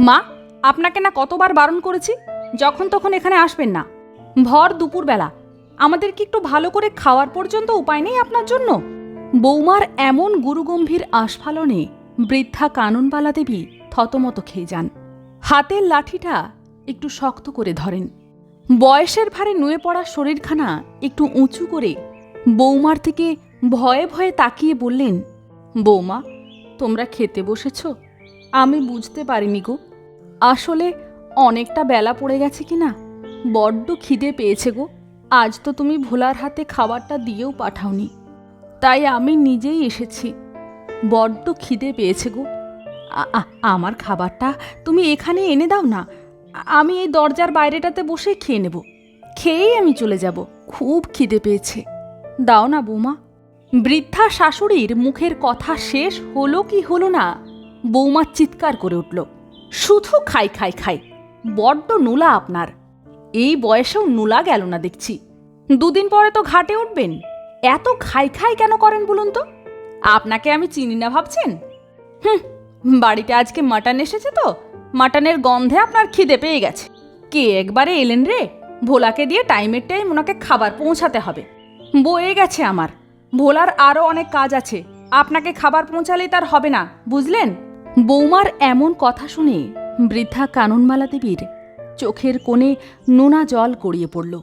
মা, আপনাকে না কতবার বারণ করেছি? যখন তখন এখানে আসবেন না। ভর দুপুরবেলা। আমাদের কি একটু ভালো করে খাওয়ার পর্যন্ত উপায় নেই আপনার জন্য? বৌমার এমন গুরুগম্ভীর আস্ফালনে বৃদ্ধা কাননবালা দেবী থতমত খেয়ে যান। হাতের লাঠিটা একটু শক্ত করে ধরেন। বয়সের ভারে নুয়ে পড়া শরীরখানা একটু উঁচু করে বৌমার থেকে ভয়ে ভয়ে তাকিয়ে বললেন, বৌমা, তোমরা খেতে বসেছ? আমি বুঝতে পারিনি গো। আসলে অনেকটা বেলা পড়ে গেছে কি না বড্ড খিদে পেয়েছে গো। আজ তো তুমি ভোলার হাতে খাবারটা দিয়েও পাঠাওনি। তাই আমি নিজেই এসেছি। বড্ড খিদে পেয়েছে গো। আমার খাবারটা তুমি এখানে এনে দাও না। আমি এই দরজার বাইরেটাতে বসে খেয়ে নেব। খেয়েই আমি চলে যাব। খুব খিদে পেয়েছে। দাও না বৌমা। বৃদ্ধা শাশুড়ির মুখের কথা শেষ হলো কি হলো না, বৌমা চিৎকার করে উঠল। শুধু খাই খাই খাই। বড্ড নুলা আপনার। এই বয়সেও নুলা গেল না দেখছি। দুদিন পরে তো ঘাটে উঠবেন। এত খাই খাই কেন করেন বলুন তো? আপনাকে আমি চিনি না ভাবছেন? হুম, বাড়িতে আজকে মাটন এসেছে তো। মাটনের গন্ধে আপনার খিদে পেয়ে গেছে। কে একবারে এলেন রে? ভোলাকে দিয়ে টাইমের টাইম ওনাকে খাবার পৌঁছাতে হবে। বয়ে গেছে আমার। ভোলার আরও অনেক কাজ আছে। আপনাকে খাবার পৌঁছালেই তার হবে না, বুঝলেন? বৌমার এমন কথা শুনে বৃদ্ধা কাননমালা দেবীর চোখের কোণে নোনা জল গড়িয়ে পড়ল।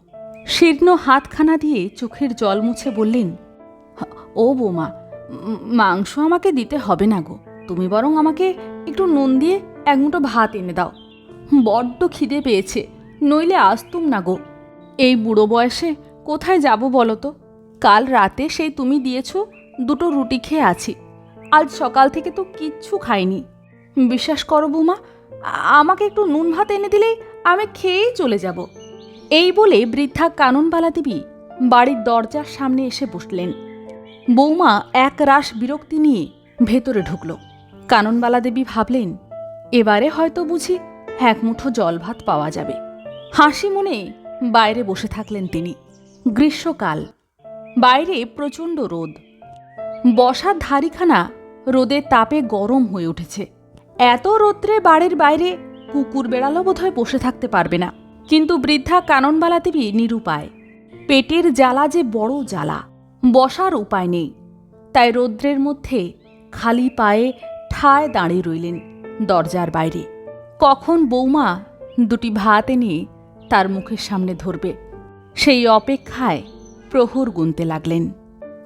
শীর্ণ হাতখানা দিয়ে চোখের জল মুছে বললেন, ও বৌমা, মাংস আমাকে দিতে হবে না গো। তুমি বরং আমাকে একটু নুন দিয়ে এক মুঠো ভাত এনে দাও। বড্ড খিদে পেয়েছে, নইলে আসতুম না গো। এই বুড়ো বয়সে কোথায় যাব বলো তো? কাল রাতে সেই তুমি দিয়েছ দুটো রুটি খেয়ে আছি। আজ সকাল থেকে তো কিচ্ছু খাইনি। বিশ্বাস করো বৌমা, আমাকে একটু নুন ভাত এনে দিলেই আমি খেয়েই চলে যাব। এই বলে বৃদ্ধা কাননবালা দেবী বাড়ির দরজার সামনে এসে বসলেন। বৌমা এক রাস বিরক্তি নিয়ে ভেতরে ঢুকল। কাননবালা দেবী ভাবলেন, এবারে হয়তো বুঝি এক মুঠো জল ভাত পাওয়া যাবে। হাসি মনে বাইরে বসে থাকলেন তিনি। গ্রীষ্মকাল, বাইরে প্রচণ্ড রোদ। বসার ধারিখানা রোদের তাপে গরম হয়ে উঠেছে। এত রৌদ্রে বাড়ির বাইরে কুকুর বেড়ালো বোধহয় বসে থাকতে পারবে না। কিন্তু বৃদ্ধা কাননবালা দেবী নিরুপায়। পেটের জ্বালা যে বড় জ্বালা, বসার উপায় নেই। তাই রৌদ্রের মধ্যে খালি পায়ে ঠায় দাঁড়িয়ে রইলেন দরজার বাইরে। কখন বৌমা দুটি ভাত এনে তার মুখের সামনে ধরবে, সেই অপেক্ষায় প্রহর গুনতে লাগলেন।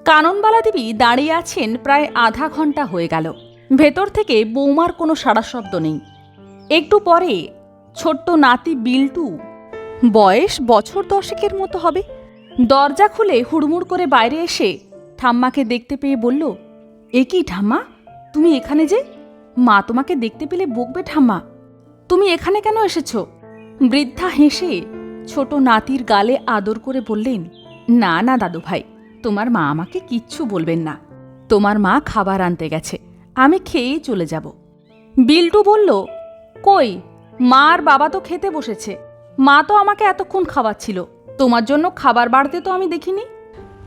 কাননবালা দেবী দাঁড়িয়ে আছেন প্রায় আধা ঘণ্টা হয়ে গেল। ভেতর থেকে বৌমার কোনো সাড়া শব্দ নেই। একটু পরে ছোট্ট নাতি বিল্টু, বয়স বছর দশেকের মতো হবে, দরজা খুলে হুড়মুড় করে বাইরে এসে ঠাম্মাকে দেখতে পেয়ে বলল, এ কি ঠাম্মা, তুমি এখানে যে? মা তোমাকে দেখতে পেলে বকবে ঠাম্মা। তুমি এখানে কেন এসেছ? বৃদ্ধা হেসে ছোট নাতির গালে আদর করে বললেন, না না দাদু ভাই তোমার মা আমাকে কিচ্ছু বলবেন না। তোমার মা খাবার আনতে গেছে। আমি খেয়েই চলে যাব। বিল্টু বলল, কই, মা বাবা তো খেতে বসেছে। মা তো আমাকে এতক্ষণ খাওয়াচ্ছিল। তোমার জন্য খাবার বাড়তে তো আমি দেখিনি?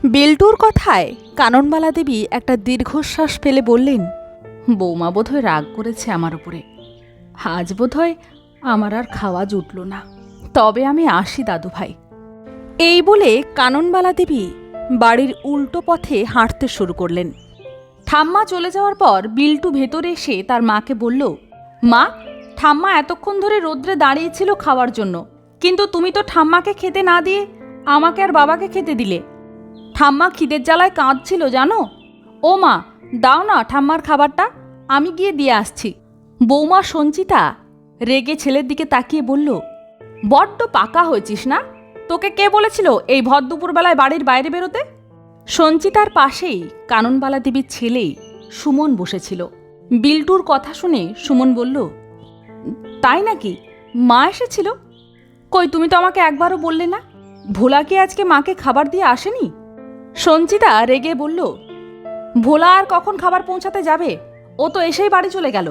বিল্টুর কথায় কাননবালা দেবী একটা দীর্ঘশ্বাস ফেলে বললেন, বৌমা বোধহয় রাগ করেছে আমার উপরে। আজ বোধহয় আমার আর খাওয়া জুটল না। তবে আমি আসি দাদু ভাই এই বলে কাননবালা দেবী বাড়ির উল্টো পথে হাঁটতে শুরু করলেন। ঠাম্মা চলে যাওয়ার পর বিল্টু ভেতরে এসে তার মাকে বলল, মা, ঠাম্মা এতক্ষণ ধরে রোদ্রে দাঁড়িয়েছিল খাওয়ার জন্য, কিন্তু তুমি তো ঠাম্মাকে খেতে না দিয়ে আমাকে আর বাবাকে খেতে দিলে। ঠাম্মা খিদের জ্বালায় কাঁদছিল, জানো? ও মা, দাও না ঠাম্মার খাবারটা, আমি গিয়ে দিয়ে আসছি। বৌমা সঞ্চিতা রেগে ছেলের দিকে তাকিয়ে বলল, বড্ড পাকা হয়েছিস না? তোকে কে বলেছিল এই ভর দুপুরবেলায় বাড়ির বাইরে বেরোতে? সঞ্চিতার পাশেই কাননবালা দেবীর ছেলে সুমন বসেছিল। বিল্টুর কথা শুনে সুমন বলল, তাই নাকি? মা এসেছিল? কই, তুমি তো আমাকে একবারও বললে না? ভোলা কি আজকে মাকে খাবার দিয়ে আসেনি? সঞ্চিতা রেগে বলল, ভোলা আর কখন খাবার পৌঁছাতে যাবে? ও তো এসেই বাড়ি চলে গেল।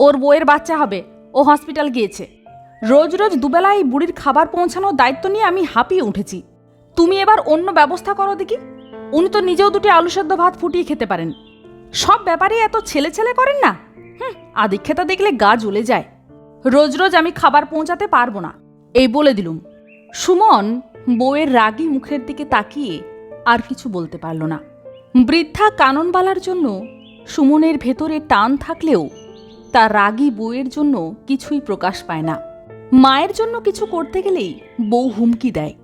ওর বইয়ের বাচ্চা হবে। ও হসপিটাল গিয়েছে। রোজ রোজ দুবেলা এই বুড়ির খাবার পৌঁছানোর দায়িত্ব নিয়ে আমি হাঁপিয়ে উঠেছি। তুমি এবার অন্য ব্যবস্থা করো দেখি। উনি তো নিজেও দুটি আলু সেদ্ধ ভাত ফুটিয়ে খেতে পারেন। সব ব্যাপারে এত ছেলে ছেলে করেন না? হুম, আদিক্ষেতা দেখলে গা জ্বলে যায়। রোজ রোজ আমি খাবার পৌঁছাতে পারব না। এই বলে দিলুম। সুমন বউয়ের রাগী মুখের দিকে তাকিয়ে আর কিছু বলতে পারল না। বৃদ্ধা কাননবালার জন্য সুমনের ভেতরে টান থাকলেও তার রাগী বউয়ের জন্য কিছুই প্রকাশ পায় না। মায়ের জন্য কিছু করতে গেলেই বউ হুমকি দেয়।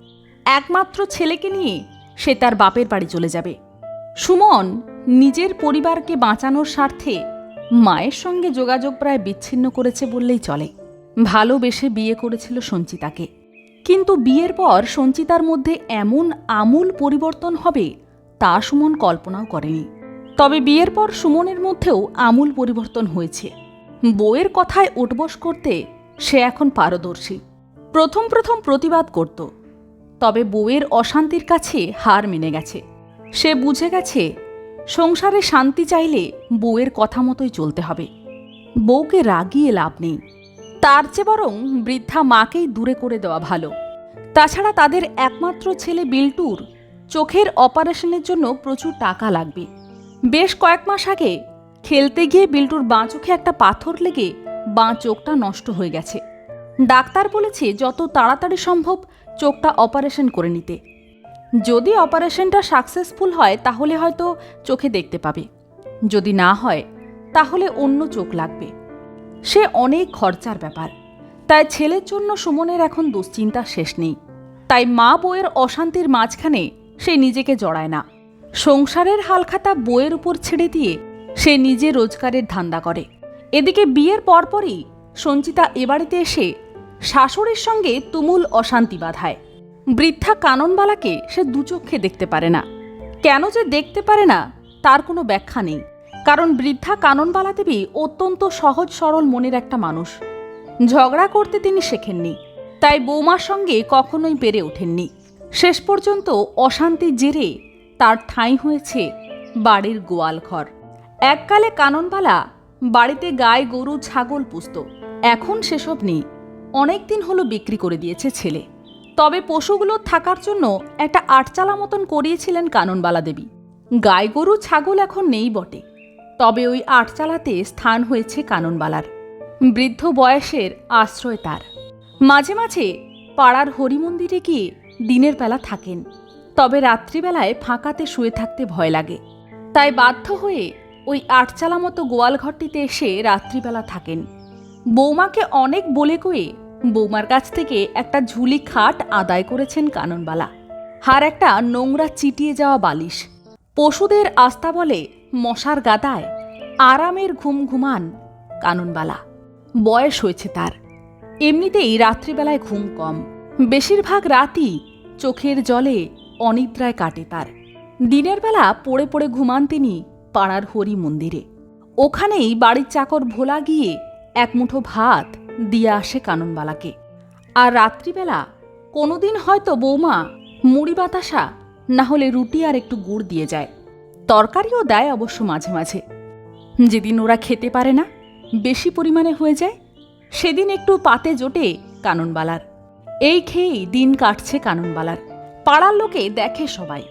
একমাত্র ছেলেকে নিয়ে সে তার বাপের বাড়ি চলে যাবে। সুমন নিজের পরিবারকে বাঁচানোর স্বার্থে মায়ের সঙ্গে যোগাযোগ প্রায় বিচ্ছিন্ন করেছে বললেই চলে। ভালোবেসে বিয়ে করেছিল সঞ্চিতাকে। কিন্তু বিয়ের পর সঞ্চিতার মধ্যে এমন আমূল পরিবর্তন হবে তা সুমন কল্পনাও করেনি। তবে বিয়ের পর সুমনের মধ্যেও আমূল পরিবর্তন হয়েছে। বউয়ের কথায় উঠবস করতে সে এখন পারদর্শী। প্রথম প্রথম প্রতিবাদ করত। তবে বউয়ের অশান্তির কাছে হার মেনে গেছে। সে বুঝে গেছে, সংসারে শান্তি চাইলে বউয়ের কথা মতোই চলতে হবে। বউকে রাগিয়ে লাভ নেই। তার চেয়ে বরং বৃদ্ধা মাকেই দূরে করে দেওয়া ভালো। তাছাড়া তাদের একমাত্র ছেলে বিল্টুর চোখের অপারেশনের জন্য প্রচুর টাকা লাগবে। বেশ কয়েক মাস আগে খেলতে গিয়ে বিল্টুর বাঁ চোখে একটা পাথর লেগে বাঁ চোখটা নষ্ট হয়ে গেছে। ডাক্তার বলেছে, যত তাড়াতাড়ি সম্ভব চোখটা অপারেশন করে নিতে। যদি অপারেশনটা সাকসেসফুল হয়, তাহলে হয়তো চোখে দেখতে পাবে। যদি না হয়, তাহলে অন্য চোখ লাগবে। সে অনেক খরচার ব্যাপার। তাই ছেলের জন্য সুমনের এখন দুশ্চিন্তা শেষ নেই। তাই মা বউয়ের অশান্তির মাঝখানে সে নিজেকে জড়ায় না। সংসারের হালখাতা বইয়ের উপর ছেড়ে দিয়ে সে নিজে রোজগারের ধান্দা করে। এদিকে বিয়ের পরপরই সঞ্চিতা এ বাড়িতে এসে শাশুড়ির সঙ্গে তুমুল অশান্তি বাধায়। বৃদ্ধা কাননবালাকে সে দুচক্ষে দেখতে পারে না। কেন যে দেখতে পারে না, তার কোনো ব্যাখ্যা নেই। কারণ বৃদ্ধা কাননবালা দেবী অত্যন্ত সহজ সরল মনের একটা মানুষ। ঝগড়া করতে তিনি শেখেননি, তাই বৌমার সঙ্গে কখনোই পেরে ওঠেননি। শেষ পর্যন্ত অশান্তির জেরে তার ঠাঁই হয়েছে বাড়ির গোয়াল ঘর এককালে কাননবালা বাড়িতে গায়ে গরু, ছাগল পুষত এখন সেসব নেই। অনেকদিন হলো বিক্রি করে দিয়েছে ছেলে। তবে পশুগুলো থাকার জন্য একটা আটচালা মতন করিয়েছিলেন কাননবালা দেবী। গাই, গরু, ছাগল এখন নেই বটে। তবে ওই আটচালাতে স্থান হয়েছে কাননবালার। বৃদ্ধ বয়সের আশ্রয় তার। মাঝে মাঝে পাড়ার হরিমন্দিরে গিয়ে দিনের বেলা থাকেন। তবে রাত্রিবেলায় ফাঁকাতে শুয়ে থাকতে ভয় লাগে। তাই বাধ্য হয়ে ওই আটচালা মতো গোয়ালঘরটিতে এসে রাত্রিবেলা থাকেন। বৌমাকে অনেক বলে কয়ে বৌমার কাছ থেকে একটা ঝুলি খাট আদায় করেছেন কাননবালা। হার একটা নোংরা চিটিয়ে যাওয়া বালিশ। পশুদের আস্থা বলে মশার গাদায় আরামের ঘুম ঘুমান কাননবালা। বয়স হয়েছে তার। এমনিতেই রাত্রিবেলায় ঘুম কম। বেশিরভাগ রাতই চোখের জলে অনিদ্রায় কাটে তার। দিনের বেলা পড়ে পড়ে ঘুমান তিনি পাড়ার হরি মন্দিরে। ওখানেই বাড়ির চাকর ভোলা গিয়ে এক মুঠো ভাত দিয়ে আসে কাননবালাকে। আর রাত্রিবেলা কোনোদিন হয়তো বৌমা মুড়ি বাতাসা না হলে রুটি আর একটু গুড় দিয়ে যায়। তরকারিও দেয় অবশ্য মাঝে মাঝে। যেদিন ওরা খেতে পারে না, বেশি পরিমাণে হয়ে যায়, সেদিন একটু পাতে জোটে কাননবালার। এই খেয়েই দিন কাটছে কাননবালার। পাড়ার লোকে দেখে সবাই।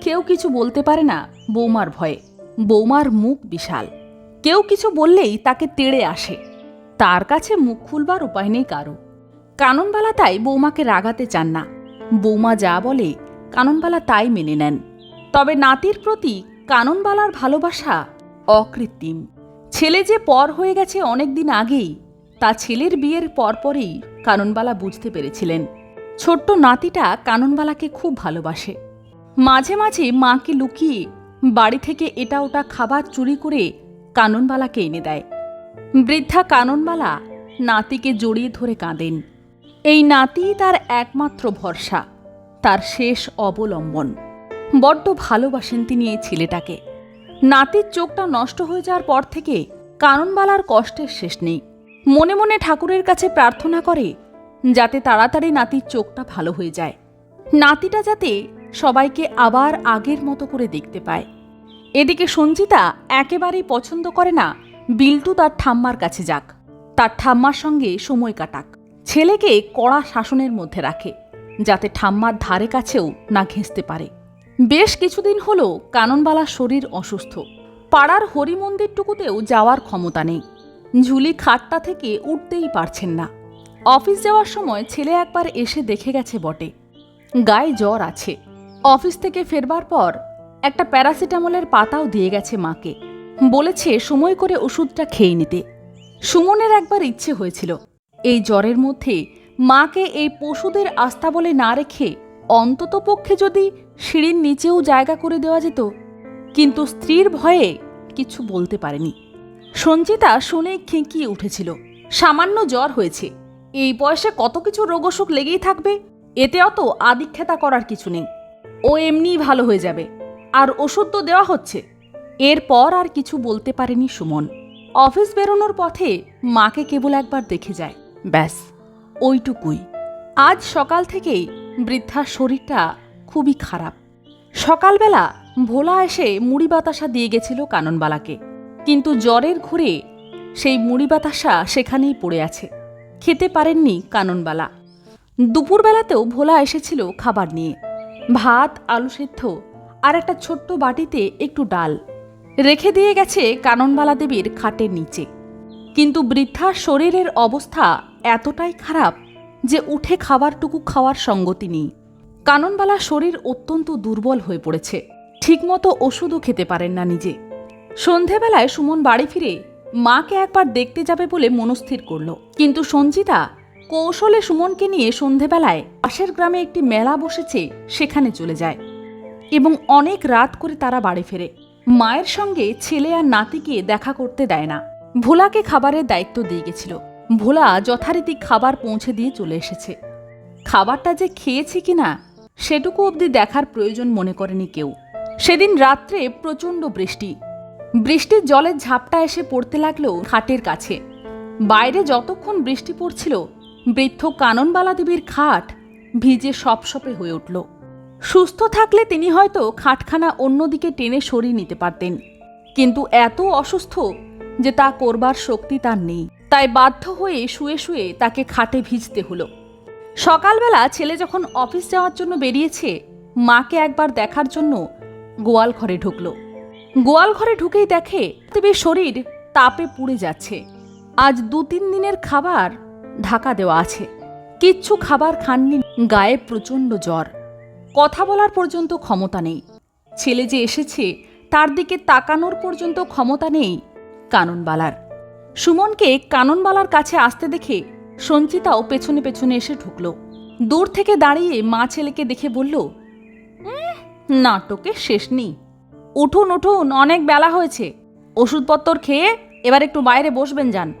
কেউ কিছু বলতে পারে না বৌমার ভয়ে। বৌমার মুখ বিশাল। কেউ কিছু বললেই তাকে তেড়ে আসে। তার কাছে মুখ খুলবার উপায় নেই কারও। কাননবালা তাই বৌমাকে রাগাতে চান না। বৌমা যা বলে, কাননবালা তাই মেনে নেন। তবে নাতির প্রতি কাননবালার ভালোবাসা অকৃত্রিম। ছেলে যে পর হয়ে গেছে অনেক দিন আগেই, তা ছেলের বিয়ের পরপরই কাননবালা বুঝতে পেরেছিলেন। ছোট্ট নাতিটা কাননবালাকে খুব ভালোবাসে। মাঝে মাঝে মাকে লুকিয়ে বাড়ি থেকে এটা ওটা খাবার চুরি করে কাননবালাকে এনে দেয়। বৃদ্ধা কাননবালা নাতিকে জড়িয়ে ধরে কাঁদেন। এই নাতি তার একমাত্র ভরসা, তার শেষ অবলম্বন। বড্ড ভালোবাসেন তিনি এই ছেলেটাকে। নাতির চোখটা নষ্ট হয়ে যাওয়ার পর থেকে কাননবালার কষ্টের শেষ নেই। মনে মনে ঠাকুরের কাছে প্রার্থনা করে, যাতে তাড়াতাড়ি নাতির চোখটা ভালো হয়ে যায়। নাতিটা যাতে সবাইকে আবার আগের মতো করে দেখতে পায়। এদিকে সঞ্চিতা একেবারেই পছন্দ করে না, বিল্টু তার ঠাম্মার কাছে যাক। তার ঠাম্মার সঙ্গে সময় কাটাক। ছেলেকে কড়া শাসনের মধ্যে রাখে, যাতে ঠাম্মার ধারে কাছেও না ঘেঁচতে পারে। বেশ কিছুদিন হলো কাননবালার শরীর অসুস্থ। পাড়ার হরি মন্দিরটুকুতেও যাওয়ার ক্ষমতা নেই। ঝুলি খাটটা থেকে উঠতেই পারছেন না। অফিস যাওয়ার সময় ছেলে একবার এসে দেখে গেছে বটে। গায়ে জ্বর আছে। অফিস থেকে ফেরবার পর একটা প্যারাসিটামলের পাতাও দিয়ে গেছে মাকে। বলেছে, সময় করে ওষুধটা খেয়ে নিতে। সুমনের একবার ইচ্ছে হয়েছিল। এই জ্বরের মধ্যে মাকে এই পশুদের আস্থা বলে না রেখে অন্তত পক্ষে যদি সিঁড়ির নিচেও জায়গা করে দেওয়া যেত, কিন্তু স্ত্রীর ভয়ে কিছু বলতে পারেনি। সঞ্চিতা শুনে খেঁকিয়ে উঠেছিল, সামান্য জ্বর হয়েছে। এই বয়সে কত কিছু রোগ অসুখ লেগেই থাকবে? এতে অত আদিক্ষেতা করার কিছু নেই। ও এমনিই ভালো হয়ে যাবে। আর ওষুধ তো দেওয়া হচ্ছে। এরপর আর কিছু বলতে পারেনি সুমন। অফিস বেরোনোর পথে মাকে কেবল একবার দেখে যায়। ব্যাস, ওইটুকুই। আজ সকাল থেকেই বৃদ্ধার শরীরটা খুবই খারাপ। সকালবেলা ভোলা এসে মুড়ি বাতাসা দিয়ে গেছিল কাননবালাকে। কিন্তু জ্বরের ঘুরে সেই মুড়ি বাতাসা সেখানেই পড়ে আছে। খেতে পারেননি কাননবালা। দুপুরবেলাতেও ভোলা এসেছিল খাবার নিয়ে। ভাত, আলু সেদ্ধ আর একটা ছোট্ট বাটিতে একটু ডাল। রেখে দিয়ে গেছে কাননবালা দেবীর খাটের নিচে। কিন্তু বৃদ্ধার শরীরের অবস্থা এতটাই খারাপ যে উঠে খাবারটুকু খাওয়ার সঙ্গতি নেই। কাননবালা শরীর অত্যন্ত দুর্বল হয়ে পড়েছে। ঠিকমতো ওষুধও খেতে পারেন না নিজে। সন্ধেবেলায় সুমন বাড়ি ফিরে মাকে একবার দেখতে যাবে বলে মনস্থির করল। কিন্তু সঞ্চিতা কৌশলে সুমনকে নিয়ে সন্ধেবেলায় পাশের গ্রামে একটি মেলা বসেছে, সেখানে চলে যায়। এবং অনেক রাত করে তারা বাড়ি ফেরে। মায়ের সঙ্গে ছেলে আর নাতিকে দেখা করতে দেয় না। ভোলাকে খাবারের দায়িত্ব দিয়ে গেছিল। ভোলা যথারীতি খাবার পৌঁছে দিয়ে চলে এসেছে। খাবারটা যে খেয়েছে কিনা, সেটুকু অবধি দেখার প্রয়োজন মনে করেনি কেউ। সেদিন রাত্রে প্রচণ্ড বৃষ্টি। বৃষ্টির জলের ঝাপটা এসে পড়তে লাগল খাটের কাছে। বাইরে যতক্ষণ বৃষ্টি পড়ছিল বৃদ্ধ কাননবালা দেবীর খাট ভিজে সপসপে হয়ে উঠল। সুস্থ থাকলে তিনি হয়তো খাটখানা অন্যদিকে টেনে সরিয়ে নিতে পারতেন। কিন্তু এত অসুস্থ যে তা করবার শক্তি তার নেই। তাই বাধ্য হয়ে শুয়ে শুয়ে তাকে খাটে ভিজতে হলো। সকালবেলা ছেলে যখন অফিস যাওয়ার জন্য বেরিয়েছে, মাকে একবার দেখার জন্য গোয়াল ঘরে ঢুকলো। গোয়াল ঘরে ঢুকেই দেখে, দেবীর শরীর তাপে পুড়ে যাচ্ছে। আজ দু তিন দিনের খাবার ঢাকা দেওয়া আছে। কিচ্ছু খাবার খাননি। গায়ে প্রচণ্ড জ্বর। কথা বলার পর্যন্ত ক্ষমতা নেই। ছেলে যে এসেছে তার দিকে তাকানোর পর্যন্ত ক্ষমতা নেই কাননবালার। সুমনকে কাননবালার কাছে আসতে দেখে সঞ্চিতাও পেছনে পেছনে এসে ঢুকল। দূর থেকে দাঁড়িয়ে মা ছেলেকে দেখে বলল "উম, নাটকের শেষ নেই। উঠুন উঠুন অনেক বেলা হয়েছে। ওষুধপত্র খেয়ে এবার একটু বাইরে বসবেন যান।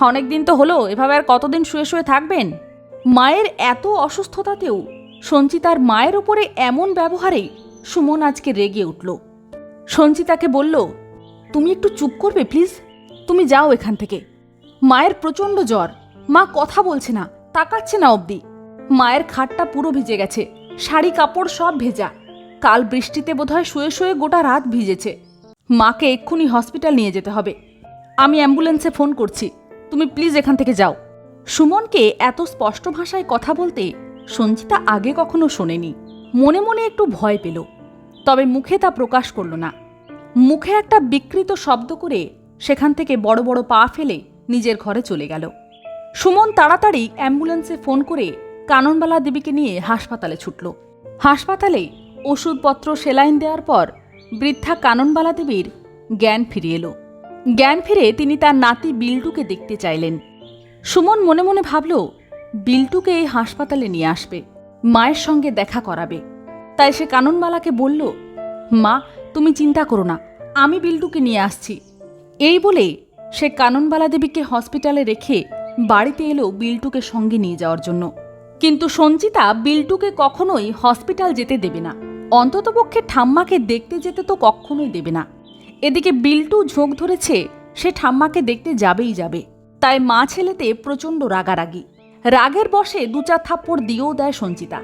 অনেক দিন তো হলো, এভাবে আর কতদিন শুয়ে শুয়ে থাকবেন? মায়ের এত অসুস্থতাতেও সঞ্চিতার মায়ের উপরে এমন ব্যবহারে সুমন আজকে রেগে উঠল। সঞ্চিতাকে বলল, তুমি একটু চুপ করবে, প্লিজ? তুমি যাও এখান থেকে। মায়ের প্রচণ্ড জ্বর, মা কথা বলছে না, তাকাচ্ছে না অবধি। মায়ের খাটটা পুরো ভিজে গেছে, শাড়ি, কাপড় সব ভেজা। কাল বৃষ্টিতে বোধহয় শুয়ে শুয়ে গোটা রাত ভিজেছে। মাকে এক্ষুনি হসপিটাল নিয়ে যেতে হবে। আমি অ্যাম্বুলেন্সে ফোন করছি। তুমি প্লিজ এখান থেকে যাও। সুমনকে এত স্পষ্ট ভাষায় কথা বলতে সঞ্জিতা আগে কখনো শোনেনি। মনে মনে একটু ভয় পেল, তবে মুখে তা প্রকাশ করল না। মুখে একটা বিকৃত শব্দ করে সেখান থেকে বড় বড় পা ফেলে নিজের ঘরে চলে গেল। সুমন তাড়াতাড়ি অ্যাম্বুলেন্সে ফোন করে কাননবালা দেবীকে নিয়ে হাসপাতালে ছুটল। হাসপাতালে ওষুধপত্র, সেলাইন দেওয়ার পর বৃদ্ধা কাননবালা দেবীর জ্ঞান ফিরিয়ে এলো। জ্ঞান ফিরে তিনি তার নাতি বিল্টুকে দেখতে চাইলেন। সুমন মনে মনে ভাবল, বিল্টুকে এই হাসপাতালে নিয়ে আসবে, মায়ের সঙ্গে দেখা করাবে। তাই সে কাননবালাকে বলল, মা, তুমি চিন্তা করো না, আমি বিল্টুকে নিয়ে আসছি। এই বলে সে কাননবালা দেবীকে হসপিটালে রেখে বাড়িতে এলো বিল্টুকে সঙ্গে নিয়ে যাওয়ার জন্য। কিন্তু সঞ্চিতা বিল্টুকে কখনোই হসপিটাল যেতে দেবে না। অন্ততপক্ষে ঠাম্মাকে দেখতে যেতে তো কখনোই দেবে না। এদিকে বিল্টু ঝোঁক ধরেছে, সে ঠাম্মাকে দেখতে যাবেই যাবে। তাই মা ছেলেতে প্রচণ্ড রাগারাগি। রাগের বসে দু চার থাপ্পড় দিয়েও দেয় সঞ্চিতা।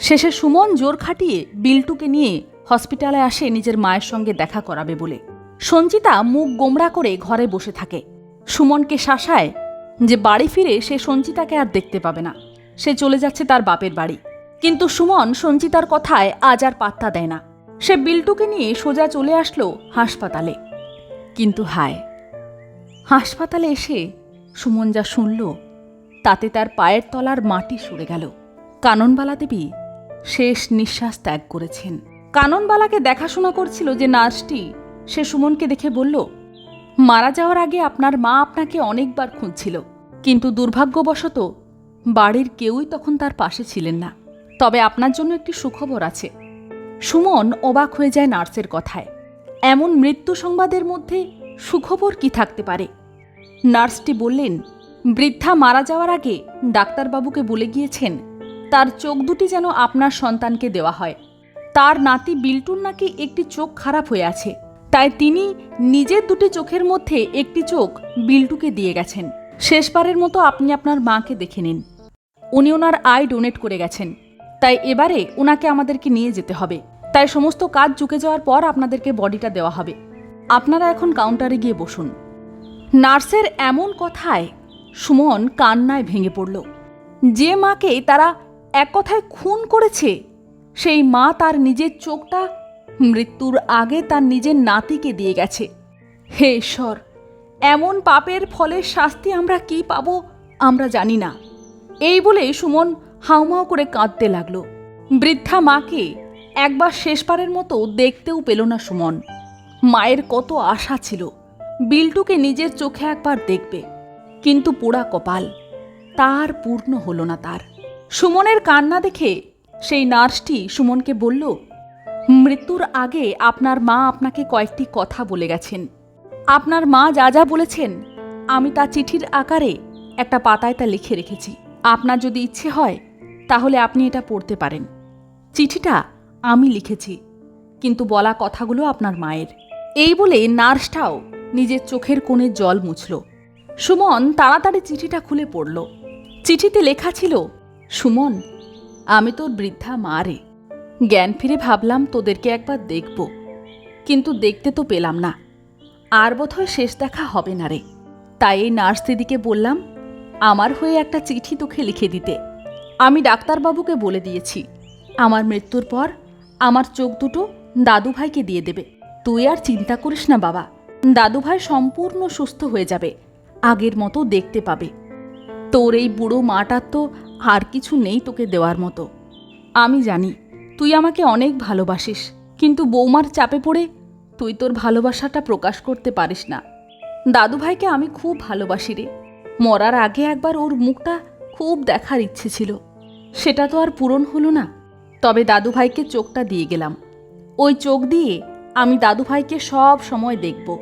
শেষে সুমন জোর খাটিয়ে বিল্টুকে নিয়ে হসপিটালে আসে নিজের মায়ের সঙ্গে দেখা করাবে বলে। সঞ্চিতা মুখ গোমড়া করে ঘরে বসে থাকে। সুমনকে শাসায় যে বাড়ি ফিরে সে সঞ্চিতাকে আর দেখতে পাবে না। সে চলে যাচ্ছে তার বাপের বাড়ি। কিন্তু সুমন সঞ্চিতার কথায় আজ আর পাত্তা দেয় না। সে বিল্টুকে নিয়ে সোজা চলে আসলো হাসপাতালে। কিন্তু হায়, হাসপাতালে এসে সুমন যা শুনল, তাতে তার পায়ের তলার মাটি সরে গেল। কাননবালা দেবী শেষ নিঃশ্বাস ত্যাগ করেছেন। কাননবালাকে দেখাশোনা করছিল যে নার্সটি, সে সুমনকে দেখে বলল, মারা যাওয়ার আগে আপনার মা আপনাকে অনেকবার খুঁজছিল কিন্তু দুর্ভাগ্যবশত বাড়ির কেউই তখন তার পাশে ছিলেন না। তবে আপনার জন্য একটি সুখবর আছে সুমন অবাক হয়ে যায় নার্সের কথায়। এমন মৃত্যু সংবাদের মধ্যে সুখবর কি থাকতে পারে? নার্সটি বললেন, বৃদ্ধা মারা যাওয়ার আগে ডাক্তারবাবুকে বলে গিয়েছেন, তার চোখ দুটি যেন আপনার সন্তানকে দেওয়া হয়। তার নাতি বিল্টুর নাকি একটি চোখ খারাপ হয়ে আছে। তাই তিনি নিজের দুটি চোখের মধ্যে একটি চোখ বিল্টুকে দিয়ে গেছেন। শেষবারের মতো আপনি আপনার মাকে দেখে নিন। উনি ওনার আয় ডোনেট করে গেছেন। তাই এবারে ওনাকে আমাদেরকে নিয়ে যেতে হবে। তাই সমস্ত কাজ চুকে যাওয়ার পর আপনাদেরকে বডিটা দেওয়া হবে। আপনারা এখন কাউন্টারে গিয়ে বসুন। নার্সের এমন কথায় সুমন কান্নায় ভেঙে পড়ল। যে মাকে তারা এক কথায় খুন করেছে, সেই মা তার নিজের চোখটা মৃত্যুর আগে তার নিজের নাতিকে দিয়ে গেছে। হে ঈশ্বর, এমন পাপের ফলে শাস্তি আমরা কি পাবো আমরা জানি না। এই বলে সুমন হাউমাউ করে কাঁদতে লাগল। বৃদ্ধা মাকে একবার শেষবারের মতো দেখতেও পেল না সুমন। মায়ের কত আশা ছিল। বিল্টুকে নিজের চোখে একবার দেখবে, কিন্তু পোড়া কপাল তার পূর্ণ হলো না তার। সুমনের কান্না দেখে সেই নার্সটি সুমনকে বলল, মৃত্যুর আগে আপনার মা আপনাকে কয়েকটি কথা বলে গেছেন। আপনার মা যা যা বলেছেন, আমি তা চিঠির আকারে একটা পাতায় তা লিখে রেখেছি। আপনার যদি ইচ্ছে হয় তাহলে আপনি এটা পড়তে পারেন। চিঠিটা আমি লিখেছি, কিন্তু বলা কথাগুলো আপনার মায়ের। এই বলে নার্সটাও নিজের চোখের কোণে জল মুছল। সুমন তাড়াতাড়ি চিঠিটা খুলে পড়ল। চিঠিতে লেখা ছিল, সুমন, আমি তোর বৃদ্ধা মা রে। জ্ঞান ফিরে ভাবলাম তোদেরকে একবার দেখব, কিন্তু দেখতে তো পেলাম না। আর বোধহয় শেষ দেখা হবে না রে। তাই এই নার্স দিদিকে বললাম, আমার হয়ে একটা চিঠি তোকে লিখে দিতে। আমি ডাক্তারবাবুকে বলে দিয়েছি, আমার মৃত্যুর পর আমার চোখ দুটো দাদুভাইকে দিয়ে দেবে। তুই আর চিন্তা করিস না বাবা, দাদুভাই সম্পূর্ণ সুস্থ হয়ে যাবে, আগের মতো দেখতে পাবে। তোর এই বুড়ো মাটার তো আর কিছু নেই তোকে দেওয়ার মতো। আমি জানি, তুই আমাকে অনেক ভালোবাসিস, কিন্তু বৌমার চাপে পড়ে তুই তোর ভালোবাসাটা প্রকাশ করতে পারিস না। দাদুভাইকে আমি খুব ভালোবাসি রে। মরার আগে একবার ওর মুখটা খুব দেখার ইচ্ছে ছিল। সেটা তো আর পূরণ হলো না। তবে দাদুভাইকে চোখটা দিয়ে গেলাম। ওই চোখ দিয়ে আমি দাদুভাইকে সব সময় দেখব।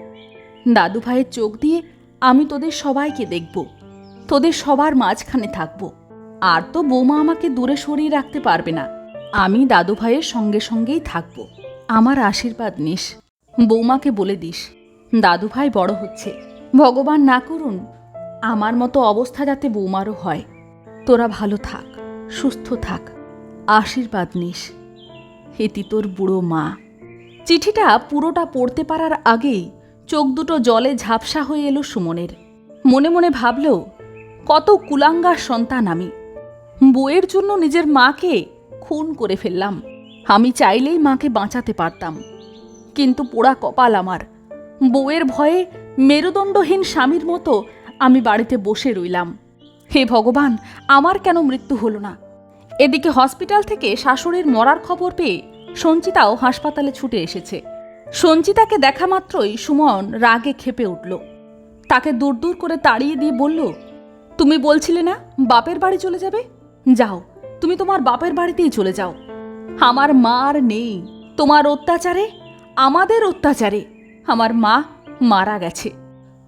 দাদুভাইয়ের চোখ দিয়ে আমি তোদের সবাইকে দেখব। তোদের সবার মাঝখানে থাকব। আর তো বৌমা আমাকে দূরে সরিয়ে রাখতে পারবে না। আমি দাদুভাইয়ের সঙ্গে সঙ্গেই থাকব। আমার আশীর্বাদ নিস। বৌমাকে বলে দিস, দাদুভাই বড় হচ্ছে। ভগবান না করুন, আমার মতো অবস্থা যাতে বৌমারও হয়। তোরা ভালো থাক। সুস্থ থাক। আশীর্বাদ নিস। হেতি তোর বুড়ো মা। চিঠিটা পুরোটা পড়তে পারার আগেই চোখ দুটো জলে ঝাপসা হয়ে এলো সুমনের। মনে মনে ভাবল, কত কুলাঙ্গার সন্তান আমি। বইয়ের জন্য নিজের মাকে খুন করে ফেললাম। আমি চাইলেই মাকে বাঁচাতে পারতাম। কিন্তু পোড়া কপাল আমার। বউয়ের ভয়ে মেরুদণ্ডহীন স্বামীর মতো আমি বাড়িতে বসে রইলাম। হে ভগবান, আমার কেন মৃত্যু হলো না? এদিকে হসপিটাল থেকে শাশুড়ির মরার খবর পেয়ে সঞ্চিতাও হাসপাতালে ছুটে এসেছে। সঞ্চিতাকে দেখা মাত্রই সুমন রাগে খেপে উঠল। তাকে দূর দূর করে তাড়িয়ে দিয়ে বলল, তুমি বলছিলে না বাপের বাড়ি চলে যাবে? যাও, তুমি তোমার বাপের বাড়িতেই চলে যাও। আমার মা আর নেই, তোমার অত্যাচারে, আমাদের অত্যাচারে, আমার মা মারা গেছে।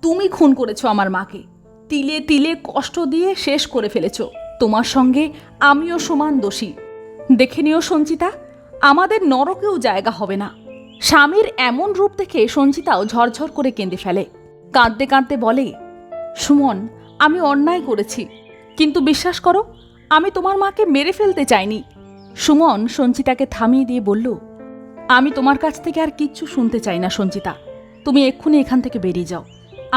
তুমি খুন করেছ আমার মাকে। তিলে তিলে কষ্ট দিয়ে শেষ করে ফেলেছ। তোমার সঙ্গে আমিও সমান দোষী। দেখে নিও সঞ্চিতা, আমাদের নরকেও জায়গা হবে না। স্বামীর এমন রূপ দেখে সঞ্চিতাও ঝরঝর করে কেঁদে ফেলে। কাঁদতে কাঁদতে বলে, সুমন, আমি অন্যায় করেছি, কিন্তু বিশ্বাস করো, আমি তোমার মাকে মেরে ফেলতে চাইনি। সুমন সঞ্চিতাকে থামিয়ে দিয়ে বলল, আমি তোমার কাছ থেকে আর কিচ্ছু শুনতে চাই না সঞ্চিতা। তুমি এক্ষুনি এখান থেকে বেরিয়ে যাও।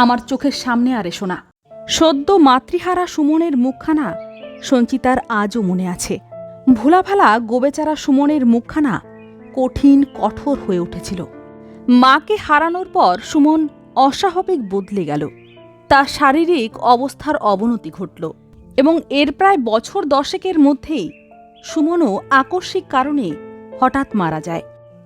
আমার চোখের সামনে আর এসো না। সদ্য মাতৃহারা সুমনের মুখখানা সঞ্চিতার আজও মনে আছে। ভোলাভালা গোবেচারা সুমনের মুখখানা কঠিন, কঠোর হয়ে উঠেছিল। মাকে হারানোর পর সুমন অস্বাভাবিক বদলে গেল। তার শারীরিক অবস্থার অবনতি ঘটল এবং এর প্রায় বছর দশেকের মধ্যেই সুমনও আকস্মিক কারণে হঠাৎ মারা যায়।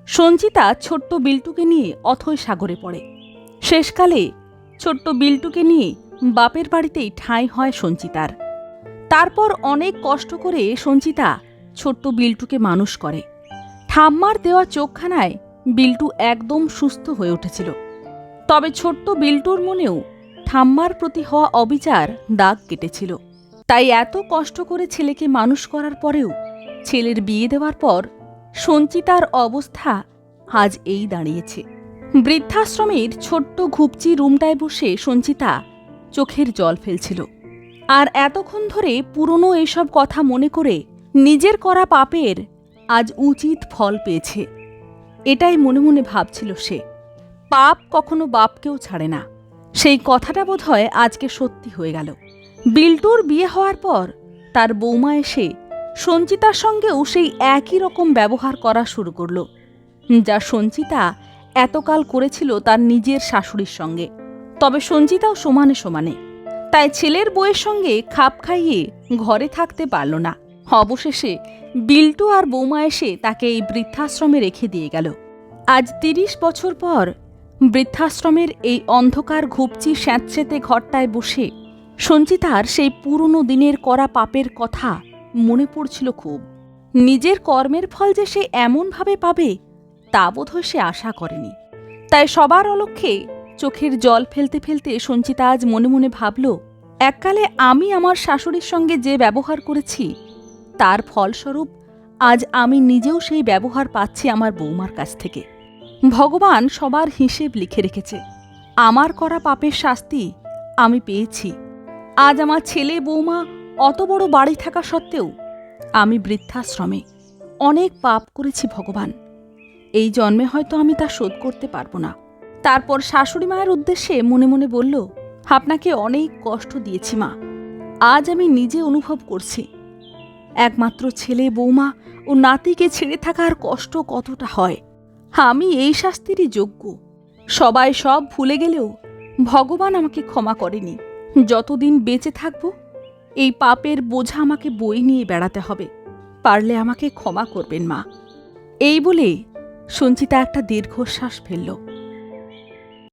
সঞ্চিতা ছোট্ট বিল্টুকে নিয়ে অথৈ সাগরে পড়ে। শেষকালে ছোট্ট বিল্টুকে নিয়ে বাপের বাড়িতেই ঠাঁই হয় সঞ্চিতার। তারপর অনেক কষ্ট করে সঞ্চিতা ছোট্ট বিল্টুকে মানুষ করে। ঠাম্মার দেওয়া চোখখানায় বিল্টু একদম সুস্থ হয়ে উঠেছিল। তবে ছোট্ট বিল্টুর মনেও ঠাম্মার প্রতি হওয়া অবিচার দাগ কেটেছিল। তাই এত কষ্ট করে ছেলেকে মানুষ করার পরেও ছেলের বিয়ে দেওয়ার পর সঞ্চিতার অবস্থা আজ এই দাঁড়িয়েছে। বৃদ্ধাশ্রমের ছোট্ট ঘুপচি রুমটায় বসে সঞ্চিতা চোখের জল ফেলছিল। আর এতক্ষণ ধরে পুরনো এসব কথা মনে করে নিজের করা পাপের আজ উচিত ফল পেয়েছে। এটাই মনে মনে ভাবছিল সে। পাপ কখনো বাপকেও ছাড়ে না। সেই কথাটা বোধ হয় আজকে সত্যি হয়ে গেল। বিল্টুর বিয়ে হওয়ার পর তার বৌমা এসে সঞ্চিতার সঙ্গেও সেই একই রকম ব্যবহার করা শুরু করল, যা সঞ্চিতা এতকাল করেছিল তার নিজের শাশুড়ির সঙ্গে। তবে সঞ্চিতাও সমানে সমানে তাই ছেলের বউয়ের সঙ্গে খাপ খাইয়ে ঘরে থাকতে পারল না। অবশেষে বিল্টু আর বৌমা এসে তাকে এই বৃদ্ধাশ্রমে রেখে দিয়ে গেল। আজ তিরিশ বছর পর বৃদ্ধাশ্রমের এই অন্ধকার ঘুপচি স্যাঁতসেঁতে ঘরটায় বসে সঞ্চিতার সেই পুরনো দিনের করা পাপের কথা মনে পড়ছিল খুব। নিজের কর্মের ফল যে সে এমনভাবে পাবে তা বোধহয় সে আশা করেনি। তাই সবার অলক্ষ্যে চোখের জল ফেলতে ফেলতে সঞ্চিতা আজ মনে মনে ভাবল, এককালে আমি আমার শাশুড়ির সঙ্গে যে ব্যবহার করেছি, তার ফলস্বরূপ আজ আমি নিজেও সেই ব্যবহার পাচ্ছি আমার বৌমার কাছ থেকে। ভগবান সবার হিসেব লিখে রেখেছে, আমার করা পাপের শাস্তি আমি পেয়েছি। আজ আমার ছেলে বৌমা অত বড় বাড়ি থাকা সত্ত্বেও আমি বৃদ্ধাশ্রমে অনেক পাপ করেছি ভগবান, এই জন্মে হয়তো আমি তা শোধ করতে পারব না। তারপর শাশুড়ি মায়ের উদ্দেশ্যে মনে মনে বলল, আপনাকে অনেক কষ্ট দিয়েছি মা। আজ আমি নিজে অনুভব করছি। একমাত্র ছেলে, বৌমা ও নাতিকে ছেড়ে থাকার কষ্ট কতটা হয়। আমি এই শাস্তিরই যোগ্য। সবাই সব ভুলে গেলেও ভগবান আমাকে ক্ষমা করেনি। যতদিন বেঁচে থাকব, এই পাপের বোঝা আমাকে বই নিয়ে বেড়াতে হবে। পারলে আমাকে ক্ষমা করবেন মা। এই বলে সঞ্চিতা একটা দীর্ঘশ্বাস ফেলল।